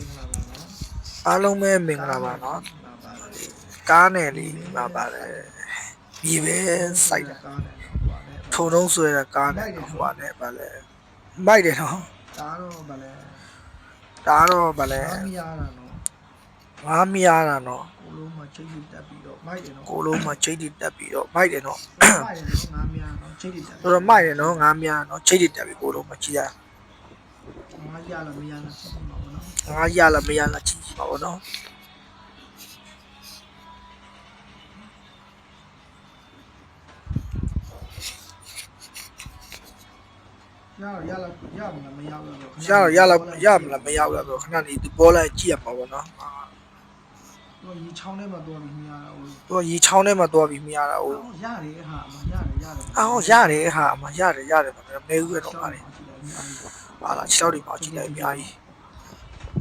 င်္ဂလာပါနော်အားလုံးပဲမင်္ဂလာပါနော်လာပါလေကားနဲ့လေးပါပါတယ်မြေပဲစိုက်တာကားနဲ့ဟိုပါနဲ့ထုံထုံးဆွဲတာကားနဲ့ဟိုပါနဲ့ပါလဲမိုက်တယ်နော်ဒါတော့ဗလဲဒါတော့ဗလဲအားမရတာနော်ငါမရတာနော်ကိုလုံးမှာချိတ်တိတက်ပြီးတော့မိုက်တယ်နော်ကိုလုံးမှာချိတ်တိတက်ပြီးတော့မိုက်တယ်နော်မိုက်တယ်နော်ငါမရနော်ချိတ်တိတက်တော်တော်မိုက်တယ်နော်ငါမရနော်ချိတ်တိတက်ပြီးကိုလုံးမှာချီရ ငါရလားမရလားဆက်ပါမနော်ငါရလားမရလားချီပါဘောနော်ရရလားရမလားမရဘူးတော့ရတော့ရလားရမလားမရဘူးလားဆိုခဏနေသူပေါ်လိုက်ကြည့်ရမှာပေါ့နော်တော့ဒီချောင်းထဲမှာတော့မရဘူးသူကရေချောင်းထဲမှာသွားပြီးမရတာဟုတ်ရတယ်ဟာမရတယ်ရတယ်အော်ရတယ်ဟာအမရတယ်ရတယ်ပါမဲဦးရတော့ပါလေ ဟာလာ6ဒီမှာကြည့်လိုက်အများကြီး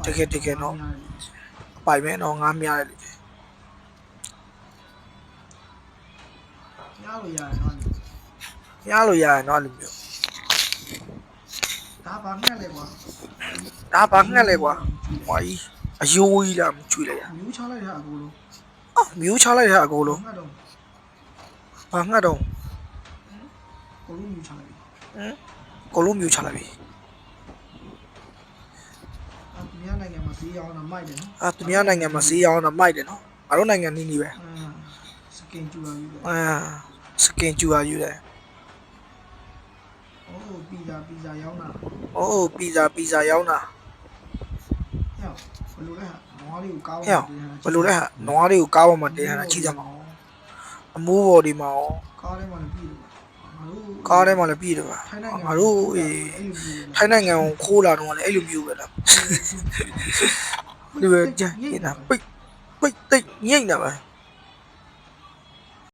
တကယ်တကယ်တော့ပိုင်မဲတော့ငါမရတယ်လေရလို့ရတယ်နော်ရလို့ရရင်တော့အဲ့လိုမျိုးဒါဘာငှက်လဲကွာဒါဘာငှက်လဲကွာဟွာကြီးအယိုးကြီးလားမချွေလိုက်ရမြူးချလိုက်တာအကူလုံးအော်မျိုးချလိုက်တာအကုန်လုံးငှက်တော့ဘာငှက်တော့ကိုလုံးမြူးချလိုက်ဟမ် ကိုလုံးမျိုးချလိုက်ပြီအမြန်နိုင်ငံမှာဈေးရောင်းတာမိုက်တယ်နော်အာသူများနိုင်ငံမှာဈေးရောင်းတာမိုက်တယ်နော်ငါတို့နိုင်ငံနီးနီးပဲစကင်ကျူလာယူတယ်အာစကင်ကျူရယူတယ်အိုးပီဇာပီဇာရောင်းတာအိုးပီဇာပီဇာရောင်းတာဟဲ့ဘယ်လိုလဲဟာနွားလေးကိုကောင်းဟဲ့ဘယ်လိုလဲဟာနွားလေးကိုကားပေါ်မှာတင်ထားတာချိကြမှာအမိုးပေါ်ဒီမှာရောကားထဲမှာလည်းပြည်တယ်ငါတို့ ကားထဲမှာလည်းပြည်တယ်ပါထိုင်းနိုင်ငံငါတို့အေးထိုင်းနိုင်ငံကိုခိုးလာတော့လည်းအဲ့လိုမျိုးပဲလားဒီပဲကြည့်နေတာပိတ်ပိတ်တိတ်ငိမ့်တာပဲ